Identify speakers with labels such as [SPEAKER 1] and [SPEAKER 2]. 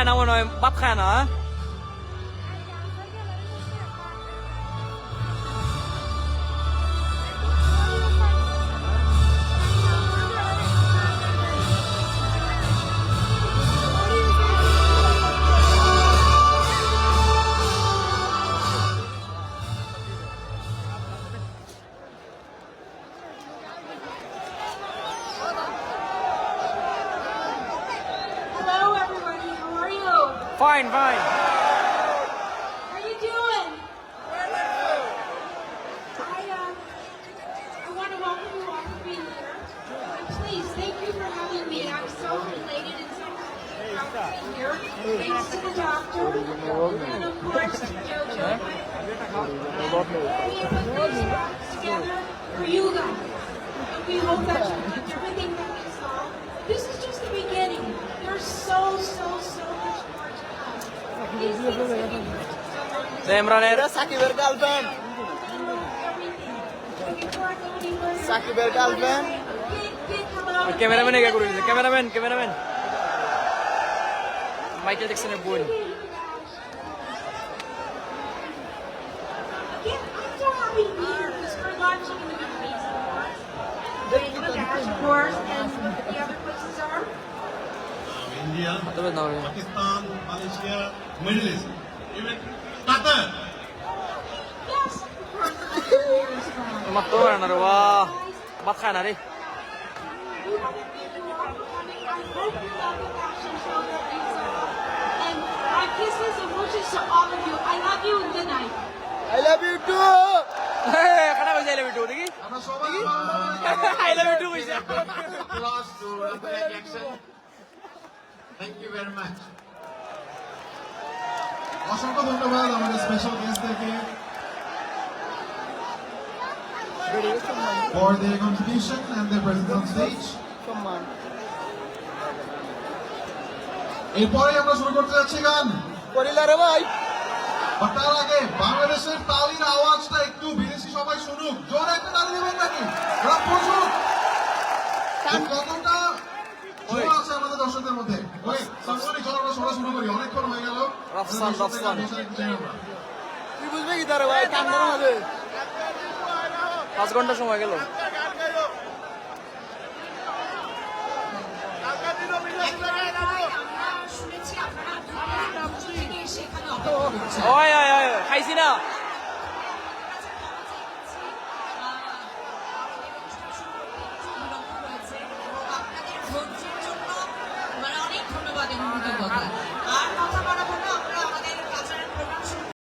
[SPEAKER 1] แขนเอาห
[SPEAKER 2] น่อย บับ
[SPEAKER 1] แข
[SPEAKER 2] นเหรอ Fine, fine. What are you doing? I, uh, I want to welcome you all for being here. And please, thank you for having me. I'm so elated and so happy to be here. Thanks to the doctor, and of course to JoJo. And we put these rocks together for you guys. And we hope that you
[SPEAKER 1] ইমরানের
[SPEAKER 3] সাকিবের girlfriend সাকিবের girlfriend
[SPEAKER 1] cameraman এগা করে দিছে cameraman cameraman Michael জ্যাকসনের বোন
[SPEAKER 2] Again, I'm so
[SPEAKER 4] India,
[SPEAKER 1] তবে না
[SPEAKER 4] Pakistan, Malaysia, Middle East, even Qatar.
[SPEAKER 2] Yes, of course, I'm here as well.
[SPEAKER 1] মাত্র না রে বা বাপ খায় না রে
[SPEAKER 2] You haven't been to our coming. I hope you love the fashion show that we saw. And my kisses and wishes to all of you. I love you and good night.
[SPEAKER 3] I love you too
[SPEAKER 1] কাটা কইছে I love you দেখি
[SPEAKER 4] আমরা সবাই
[SPEAKER 1] I love you কইছে
[SPEAKER 4] applause to Rafael Jackson. Thank you very অসংখ্য ধন্যবাদ আমাদের special গেস্টদেরকে for their contribution and their presence on stage. এরপরে আমরা শুরু করতে যাচ্ছি গান।
[SPEAKER 3] করিলা রে ভাই
[SPEAKER 4] তার আগে বাংলাদেশের তালির আওয়াজটা একটু বিদেশি সবাই শুনুক। জোরে একটা তালি দেবেন নাকি? প্রচুর।
[SPEAKER 1] রাফসান রাফসান।
[SPEAKER 3] তুই বুঝবে কি তার ভাই? কাম করা হবে
[SPEAKER 1] পাঁচ ঘণ্টা সময় গেল। ওই ওই খাইছি না।